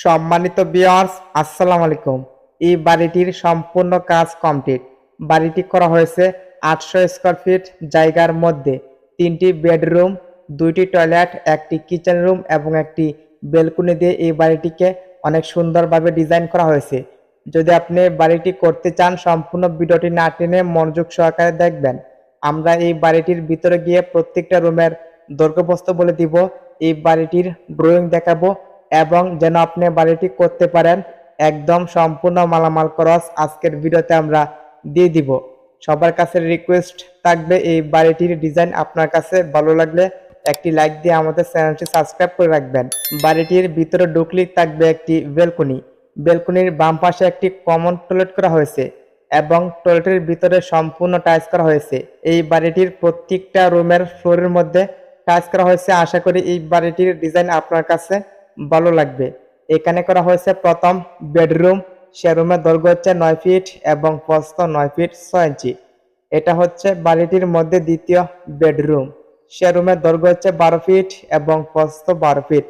সম্মানিত বিয়ার্স আসসালামু আলাইকুম। এই বাড়িটির সম্পূর্ণ কাজ কমপ্লিট বাড়িটি করা হয়েছে আটশো স্কোয়ার ফিট জায়গার মধ্যে। তিনটি বেডরুম দুইটি টয়লেট একটি কিচেন রুম এবং একটি বেলকুনি দিয়ে এই বাড়িটিকে অনেক সুন্দরভাবে ডিজাইন করা হয়েছে। যদি আপনি বাড়িটি করতে চান, সম্পূর্ণ ভিডিওটি না টেনে মনোযোগ সহকারে দেখবেন। আমরা এই বাড়িটির ভিতরে গিয়ে প্রত্যেকটা রুমের দৈর্ঘ্যপ্রস্থ বলে দিব। এই বাড়িটির ড্রয়িং দেখাবো। এবং যেন আপনি বাড়িটি করতে পারেন, একদম সম্পূর্ণ মালামাল খরচ আজকের ভিডিওতে আমরা দিয়ে দিব। সবার কাছে রিকোয়েস্ট থাকবে এই বাড়িটির ডিজাইন আপনার কাছে ভালো লাগলে একটি লাইক দিয়ে আমাদের চ্যানেলটি সাবস্ক্রাইব করে রাখবেন। বাড়িটির ভিতরে ঢুকলেই থাকবে একটি বেলকনি বেলকনির বাম পাশে একটি কমন টয়লেট করা হয়েছে এবং টয়লেটের ভিতরে সম্পূর্ণ টাইলস করা হয়েছে। এই বাড়িটির প্রত্যেকটা রুমের ফ্লোরের মধ্যে টাইলস করা হয়েছে। আশা করি এই বাড়িটির ডিজাইন আপনার কাছে ভালো লাগবে। এখানে করা হয়েছে প্রথম বেডরুম সে রুমের দৈর্ঘ্য হচ্ছে নয় ফিট এবং প্রস্থ নয় ফিট ছয় ইঞ্চি। এটা হচ্ছে বাড়িটির মধ্যে দ্বিতীয় বেডরুম। সে রুমের দৈর্ঘ্য হচ্ছে বারো ফিট এবং প্রস্থ বারো ফিট।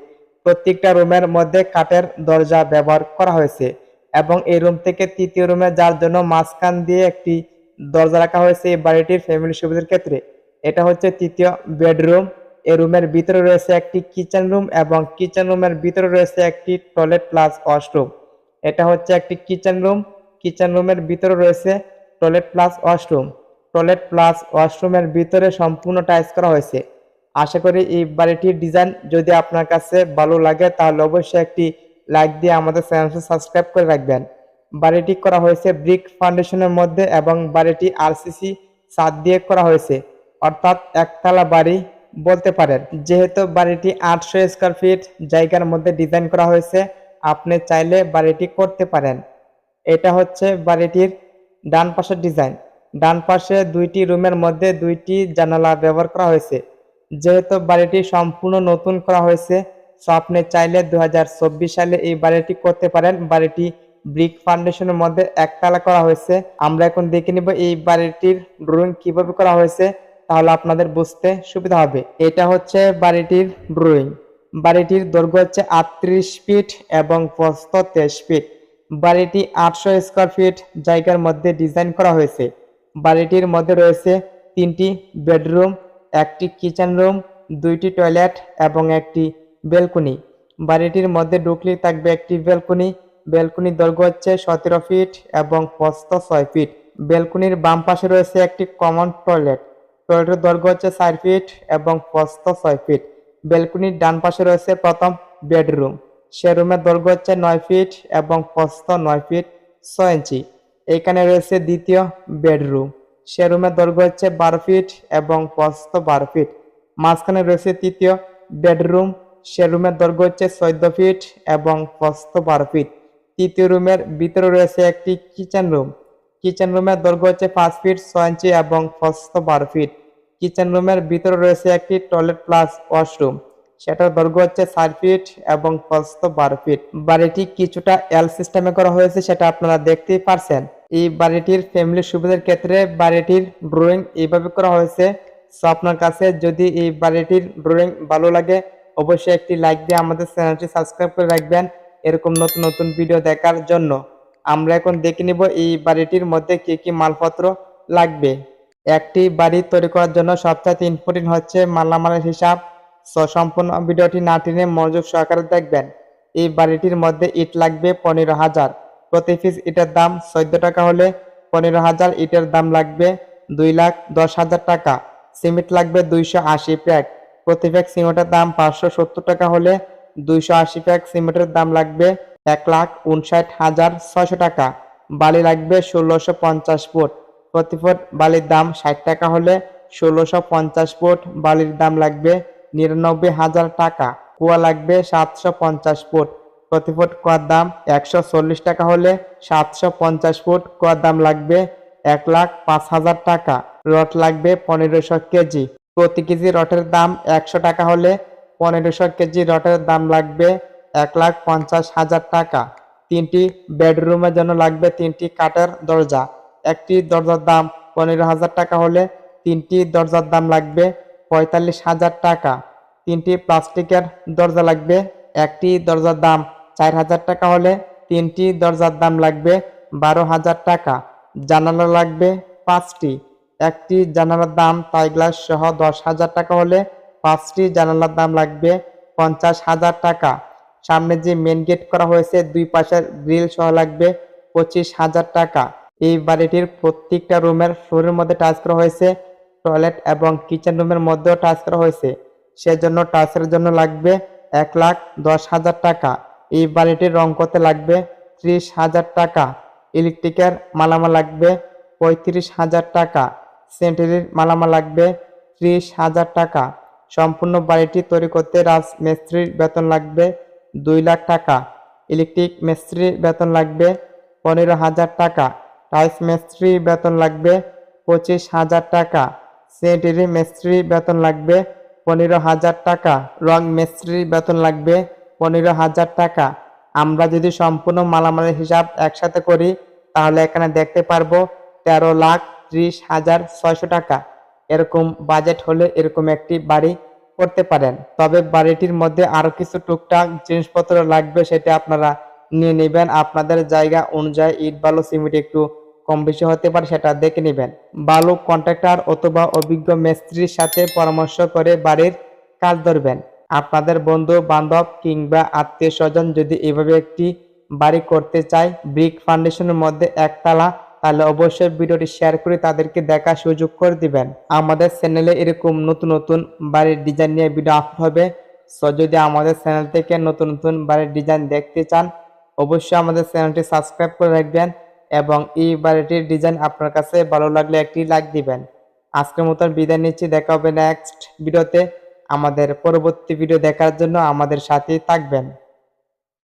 প্রত্যেকটা রুমের মধ্যে কাঠের দরজা ব্যবহার করা হয়েছে এবং এই রুম থেকে তৃতীয় রুমে যার জন্য মাঝখান দিয়ে একটি দরজা রাখা হয়েছে এই বাড়িটির ফ্যামিলি সুবিধার ক্ষেত্রে। এটা হচ্ছে তৃতীয় বেডরুম। এই রুমের ভিতরে রয়েছে একটি কিচেন রুম এবং কিচেন রুমের ভিতরে রয়েছে একটি টয়লেট প্লাস ওয়াশরুম। এটা হচ্ছে একটি কিচেন রুম। কিচেন রুমের ভিতরে রয়েছে toilet plus washroom. Toilet plus ওয়াশরুমের ভিতরে সম্পূর্ণ টাইলস করা হয়েছে। আশা করি এই বাড়িটির ডিজাইন যদি আপনার কাছে ভালো লাগে, তাহলে অবশ্যই একটি লাইক দিয়ে আমাদের চ্যানেলটি সাবস্ক্রাইব করে রাখবেন। বাড়িটি করা হয়েছে ব্রিক ফাউন্ডেশনের মধ্যে এবং বাড়িটি আরসিসি ছাদ দিয়ে করা হয়েছে। অর্থাৎ একতলা বাড়ি। বলতে পারেন। যেহেতু বাড়িটি আটশো স্কোয়ার ফিট জায়গার মধ্যে ডিজাইন করা হয়েছে, আপনি চাইলে বাড়িটি করতে পারেন। এটা হচ্ছে বাড়িটির ডান পাশের ডিজাইন। ডান পাশে দুইটি রুমের মধ্যে দুইটি জানালা ব্যবহার করা হয়েছে। যেহেতু বাড়িটি সম্পূর্ণ নতুন করা হয়েছে, সো আপনি চাইলে দু হাজার চব্বিশ সালে এই বাড়িটি করতে পারেন। বাড়িটি ব্রিক ফাউন্ডেশনের মধ্যে একতলা করা হয়েছে। আমরা এখন দেখে নিব এই বাড়িটির ড্রয়িং কীভাবে করা হয়েছে। তাহলে আপনাদের বুঝতে সুবিধা হবে। এটা হচ্ছে বাড়িটির ড্রয়িং বাড়িটির দৈর্ঘ্য হচ্ছে আটত্রিশ ফিট এবং প্রস্থ তেইশ ফিট। বাড়িটি আটশো স্কোয়ার ফিট জায়গার মধ্যে ডিজাইন করা হয়েছে। বাড়িটির মধ্যে রয়েছে তিনটি বেডরুম, একটি কিচেন রুম, দুইটি টয়লেট এবং একটি বেলকনি। বাড়িটির মধ্যে ঢুকলেই থাকবে একটি বেলকনি। বেলকনির দৈর্ঘ্য হচ্ছে সতেরো ফিট এবং প্রস্থ ছয় ফিট। বেলকনির বাম পাশে রয়েছে একটি কমন টয়লেট। টয়লেটের দৈর্ঘ্য হচ্ছে চার ফিট এবং প্রস্থ ছয় ফিট। বেলকনির ডান পাশে রয়েছে প্রথম বেডরুম। সে রুমের দৈর্ঘ্য হচ্ছে নয় ফিট এবং প্রস্থ নয় ফিট ছয় ইঞ্চি। এখানে রয়েছে দ্বিতীয় বেডরুম। সে রুমের দৈর্ঘ্য হচ্ছে বারো ফিট এবং প্রস্থ বারো ফিট। মাঝখানে রয়েছে তৃতীয় বেডরুম। সে রুমের দৈর্ঘ্য হচ্ছে চোদ্দ ফিট এবং প্রস্থ বারো ফিট। তৃতীয় রুমের ভিতরে রয়েছে একটি কিচেন রুম। কিচেন রুমের দৈর্ঘ্য হচ্ছে পাঁচ ফিট ছয় ইঞ্চি এবং প্রস্থ বারো ফিট কিচেন রুমের ভিতরে রয়েছে একটি টয়লেট প্লাস ওয়াশরুম সেটার দৈর্ঘ্য হচ্ছে চার ফিট এবং প্রস্থ বারো ফিট বাড়িটি কিছুটা এল সিস্টেমে করা হয়েছে, সেটা আপনারা দেখতেই পারছেন। এই বাড়িটির ফ্যামিলি সুবিধার ক্ষেত্রে বাড়িটির ড্রয়িং এইভাবে করা হয়েছে। সো আপনার কাছে যদি এই বাড়িটির ড্রয়িং ভালো লাগে, অবশ্যই একটি লাইক দিয়ে আমাদের চ্যানেলটি সাবস্ক্রাইব করে রাখবেন। এরকম নতুন নতুন ভিডিও দেখার জন্য। আমরা এখন দেখে নিব এই বাড়িটির মধ্যে কি কি মালপত্র লাগবে। একটি বাড়ি তৈরি করার জন্য সবচেয়ে ইম্পর্টেন্ট হচ্ছে মালামালের হিসাব। সম্পূর্ণ ভিডিওটি না টেনে মনোযোগ সহকারে দেখবেন। এই বাড়িটির মধ্যে ইট লাগবে পনেরো হাজার। প্রতি পিস ইটের দাম চোদ্দ টাকা হলে পনেরো হাজার ইটের দাম লাগবে দুই লাখ দশ হাজার টাকা। সিমেন্ট লাগবে দুইশো আশি প্যাক। প্রতি প্যাক সিমেন্টের দাম পাঁচশো সত্তর টাকা হলে দুইশো আশি প্যাক সিমেন্টের দাম লাগবে এক লাখ উনষাট হাজার ছয়শো টাকা। বালি লাগবে ষোলোশো পঞ্চাশ ফুট। প্রতি ফুট বালির দাম ষাট টাকা হলে ষোলোশো পঞ্চাশ ফুট বালির দাম লাগবে নিরানব্বই হাজার টাকা। কুয়া লাগবে সাতশো পঞ্চাশ ফুট। প্রতি ফুট কুয়ার দাম একশো চল্লিশ টাকা হলে সাতশো পঞ্চাশ ফুট কুয়ার দাম লাগবে এক লাখ পাঁচ হাজার টাকা। রড লাগবে পনেরোশো কেজি। প্রতি কেজি রটের দাম একশো টাকা হলে পনেরোশো কেজি রটের দাম লাগবে এক লাখ পঞ্চাশ হাজার টাকা। তিনটি বেডরুমের জন্য লাগবে তিনটি কাঠের দরজা। একটি দরজার দাম পনেরো হাজার টাকা হলে তিনটি দরজার দাম লাগবে পঁয়তাল্লিশ হাজার টাকা। তিনটি প্লাস্টিকের দরজা লাগবে একটি দরজার দাম চার হাজার টাকা হলে তিনটি দরজার দাম লাগবে বারো হাজার টাকা। জানালা লাগবে পাঁচটি। একটি জানালার দাম টাই গ্লাস সহ দশ হাজার টাকা হলে পাঁচটি জানালার দাম লাগবে পঞ্চাশ হাজার টাকা। সামনে যে মেন গেট করা হয়েছে, দুই পাশের গ্রিল সহ লাগবে পঁচিশ হাজার টাকা। এই বাড়িটির প্রত্যেকটা রুমের ফ্লোরের মধ্যে টাচ করা হয়েছে টয়লেট এবং কিচেন রুমের মধ্যেও টাচ করা হয়েছে। সেজন্য টাচের জন্য লাগবে এক লাখ দশ হাজার টাকা। এই বাড়িটির রং করতে লাগবে ত্রিশ হাজার টাকা। ইলেকট্রিকের মালামাল লাগবে পঁয়ত্রিশ হাজার টাকা। সেন্টারির মালামাল লাগবে ত্রিশ হাজার টাকা। সম্পূর্ণ বাড়িটি তৈরি করতে রাজমিস্ত্রির বেতন লাগবে দুই লাখ টাকা। ইলেকট্রিক মিস্ত্রির বেতন লাগবে পনেরো হাজার টাকা। টাইলস মিস্ত্রি বেতন লাগবে পঁচিশ হাজার টাকা। সেন্টারি মিস্ত্রি বেতন লাগবে পনেরো হাজার টাকা। রং মিস্ত্রি বেতন লাগবে পনেরো হাজার টাকা। আমরা যদি সম্পূর্ণ মালামালের হিসাব একসাথে করি, তাহলে এখানে দেখতে পারব তেরো লাখ ত্রিশ হাজার ছয়শো টাকা। এরকম বাজেট হলে এরকম একটি বাড়ি করতে পারেন। তবে বাড়িটির মধ্যে আরও কিছু টুকটাক জিনিসপত্র লাগবে সেটা আপনারা নিয়ে নেবেন। আপনাদের জায়গা অনুযায়ী ইট, বালু, সিমেন্ট একটু কম বেশি হতে পারে সেটা দেখে নেবেন। বালু কন্ট্রাক্টর অথবা অভিজ্ঞ মিস্ত্রির সাথে পরামর্শ করে বাড়ির কাজ ধরবেন। আপনাদের বন্ধু, বান্ধব কিংবা আত্মীয় স্বজন যদি এভাবে একটি বাড়ি করতে চায়, ব্রিক ফাউন্ডেশনের মধ্যে একতলা তাহলে অবশ্যই ভিডিওটি শেয়ার করে তাদেরকে দেখার সুযোগ করে দিবেন। আমাদের চ্যানেলে এরকম নতুন নতুন বাড়ির ডিজাইন নিয়ে ভিডিও আপলোড হবে। সো যদি আমাদের চ্যানেল থেকে নতুন নতুন বাড়ির ডিজাইন দেখতে চান, অবশ্যই আমাদের চ্যানেলটি সাবস্ক্রাইব করে রাখবেন এবং এই বাড়িটির ডিজাইন আপনার কাছে ভালো লাগলে একটি লাইক দিবেন। আজকের মতন বিদায় নিচ্ছি, দেখা হবে নেক্সট ভিডিওতে আমাদের পরবর্তী ভিডিও দেখার জন্য আমাদের সাথেই থাকবেন।